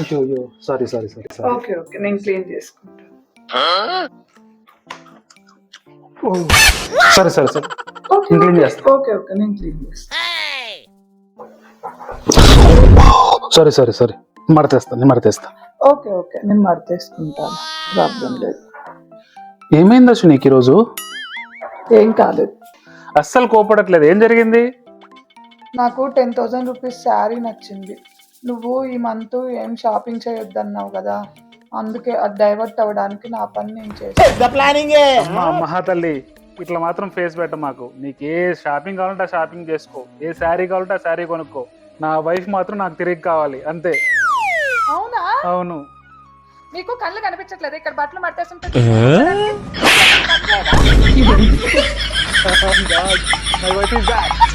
అయ్యో అయ్యో sorry sorry sorry sorry. Okay okay నేను క్లీన్ చేసుకుంటా. సరే సరే సరే. ఓకే నేను clean ఓకే, చేస్తా. ఓకే ఓకే నేను క్లీన్ చేస్తా. Sorry sorry sorry. మడతేస్తా నేను మడతేస్తా. ఓకే ఓకే నేను మడతేసుకుంటాను ప్రాబ్లం లేదు. ఏమైంది అసలు నీకు ఈరోజు? ఏం కాలేదు. అస్సలు కోపడట్లేదు. ఏం జరిగింది? నాకు టెన్ థౌజండ్ రూపీస్ శారీ నచ్చింది. నువ్వు ఈ మంత్ ఏం షాపింగ్ చేయొద్దన్నావు కదా అందుకే అది డైవర్ట్ అవ్వడానికి నా పని నేను చేస్తాను అమ్మా మహా తల్లి ఇట్లా మాత్రం ఫేస్ పెట్ట మాకు. నీకు ఏ షాపింగ్ కావాలంటే ఆ షాపింగ్ చేసుకో. ఏ శారీ కావాలంటే ఆ శారీ కొనుక్కో. నా వైఫ్ మాత్రం నాకు తిరిగి కావాలి అంతే. అవునా? అవును. నీకు కళ్ళు కనిపించట్లేదు ఇక్కడ బట్టలు మడతేస్తుంటే My wife is back.